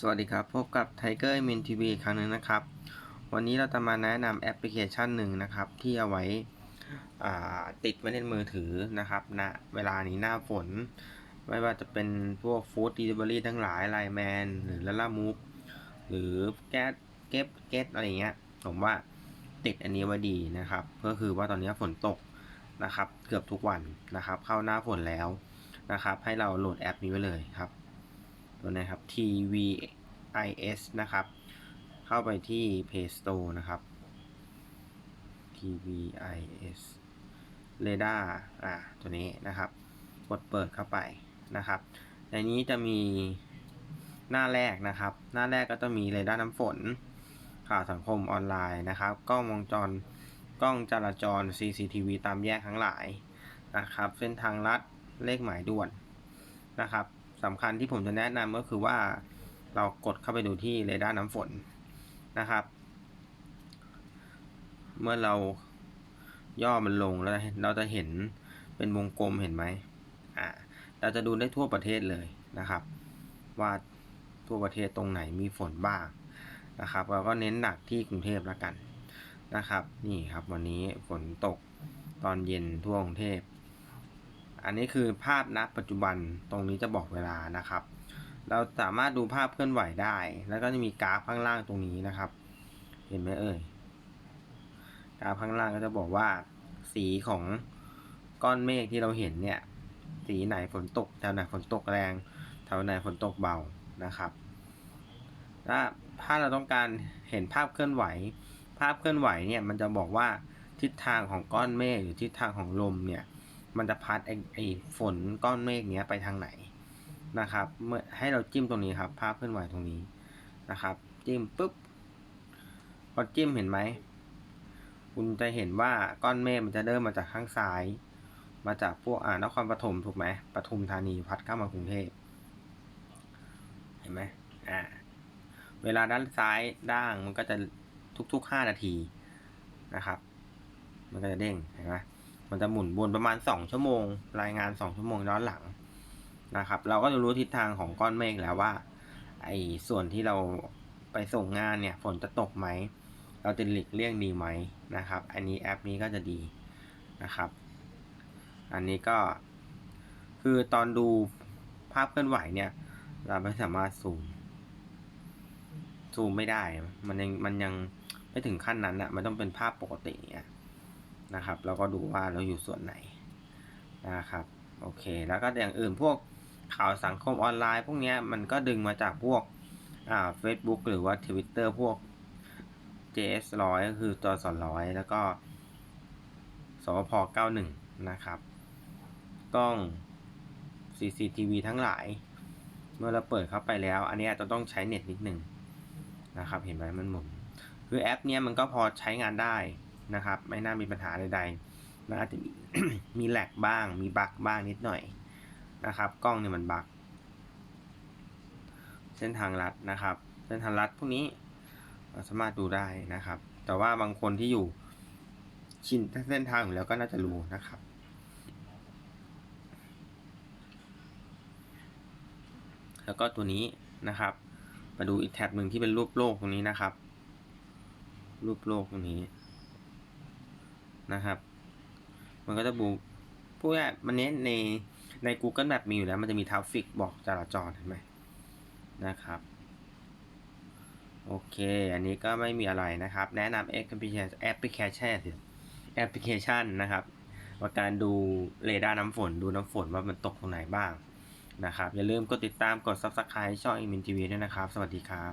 สวัสดีครับ พบกับ Tiger m i n TV อีกครั้งหนึ่งนะครับ วันนี้เราจะมาแนะนำแอปพลิเคชันหนึ่งนะครับ ที่เอาไว้ติดไว้ในมือถือนะครับณเวลานี้หน้าฝน ไม่ว่าจะเป็นพวกฟู้ด d ด l เ v อรี่ทั้งหลายไลแมนหรือลาล่ามูฟหรือแก๊สเก็บเก็ตอะไรเงี้ย ผมว่าติดอันนี้ไว้ดีนะครับ ก็คือว่าตอนนี้ฝนตกนะครับ เกือบทุกวันนะครับ เข้าหน้าฝนแล้วนะครับ ให้เราโหลดแอปนี้ไว้เลยครับ ตัวนี้ครับ TVIS นะครับ เข้าไปที่ Play Store นะครับ TVIS Radar อ่าตัวนี้นะครับ กดเปิดเข้าไปนะครับ ในนี้จะมีหน้าแรกนะครับ หน้าแรกก็จะมีเรดาร์น้ำฝน ข่าวสังคมออนไลน์นะครับ กล้องวงจร กล้องจราจร CCTV ตามแยกทั้งหลายนะครับ เส้นทางลัด เลขหมายด่วนนะครับ สำคัญที่ผมจะแนะนำก็คือว่าเรากดเข้าไปดูที่เรดาร์น้ำฝนนะครับ เมื่อเราย่อมันลงแล้วเราจะเห็นเป็นวงกลมเห็นไหมอ่าเราจะดูได้ทั่วประเทศเลยนะครับ ว่าทั่วประเทศตรงไหนมีฝนบ้างนะครับเราก็เน้นหนักที่กรุงเทพแล้วกันนะครับ นี่ครับวันนี้ฝนตกตอนเย็นทั่วกรุงเทพ อันนี้คือภาพณปัจจุบันตรงนี้จะบอกเวลานะครับ เราสามารถดูภาพเคลื่อนไหวได้ แล้วก็จะมีกราฟข้างล่างตรงนี้นะครับ เห็นไหมเอ่ยกราฟข้างล่างก็จะบอกว่าสีของก้อนเมฆที่เราเห็นเนี่ย สีไหนฝนตกแถวไหนฝนตกแรงแถวไหนฝนตกเบานะครับถ้าถ้าเราต้องการเห็นภาพเคลื่อนไหว ภาพเคลื่อนไหวเนี่ยมันจะบอกว่าทิศทางของก้อนเมฆหรือทิศทางของลมเนี่ย มันจะพัดไอไอฝนก้อนเมฆเนี้ยไปทางไหนนะครับ เมื่อให้เราจิ้มตรงนี้ครับ ภาพเคลื่อนไหวตรงนี้นะครับ จิ้มปุ๊บพอจิ้มเห็นไหมคุณจะเห็นว่าก้อนเมฆมันจะเริ่มมาจากข้างซ้าย มาจากพวกอ่านครปฐมถูกไหมปทุมธานีพัดเข้ามากรุงเทพเห็นไหมอ่าเวลาด้านซ้ายด้างมันก็จะทุกๆห้านาทีนะครับ มันก็จะเด้งเห็นไหม มันจะหมุนวนประมาณสองชั่วโมง รายงานสองชั่วโมงย้อนหลังนะครับ เราก็จะรู้ทิศทางของก้อนเมฆแล้วว่า ไอ้ส่วนที่เราไปส่งงานเนี่ย ฝนจะตกไหม เราจะหลีกเลี่ยงดีไหมนะครับ อันนี้แอปนี้ก็จะดีนะครับ อันนี้ก็คือตอนดูภาพเคลื่อนไหวเนี่ย เราไม่สามารถซูมซูมไม่ได้ มันยังมันยังไม่ถึงขั้นนั้นอะมันต้องเป็นภาพปกติเนี่ย นะครับ แล้วก็ดูว่าเราอยู่ส่วนไหนนะครับโอเค แล้วก็อย่างอื่นพวกข่าวสังคมออนไลน์ พวกนี้มันก็ดึงมาจากพวกอ่า Facebook หรือว่า Twitter พวก JS ร้อยก็คือจอสอนร้อยแล้วก็สพ91 นะครับ กล้อง CCTV ทั้งหลาย เมื่อเราเปิดเข้าไปแล้ว อันนี้จจะต้องใช้เน็ตนิดหนึ่งนะครับ เห็นไหมมันหมุน คือแอปเนี้ยมันก็พอใช้งานได้ นะครับ ไม่น่ามีปัญหาใดๆมันอาจจะมีมีแหลกบ้าง มีบั๊กบ้างนิดหน่อยนะครับ กล้องเนี่ยมันบั๊กเส้นทางลัดนะครับ เส้นทางลัดพวกนี้สามารถดูได้นะครับ แต่ว่าบางคนที่อยู่ชินเส้นทางอยู่แล้วก็น่าจะรู้นะครับแล้วก็ตัวนี้นะครับ มาดูอีกแท็บหนึ่งที่เป็นรูปโลกตรงนี้นะครับ รูปโลกตรงนี้ นะครับ มันก็จะบูพวกนี้มันเน้นในใน Google Map มีอยู่แล้ว มันจะมีทราฟฟิกบอกจราจรเห็นไหมนะครับ โอเค อันนี้ก็ไม่มีอะไรนะครับ แนะนำแอปพลิเคชันแอปพลิเคชันแอปพลิเคชันนะครับว่าการดูเรดาร์น้ำฝนดูน้ำฝนว่ามันตกตรงไหนบ้างนะครับ อย่าลืมกดติดตามกด Subscribe ช่องอิมินทีวีด้วยนะครับ สวัสดีครับ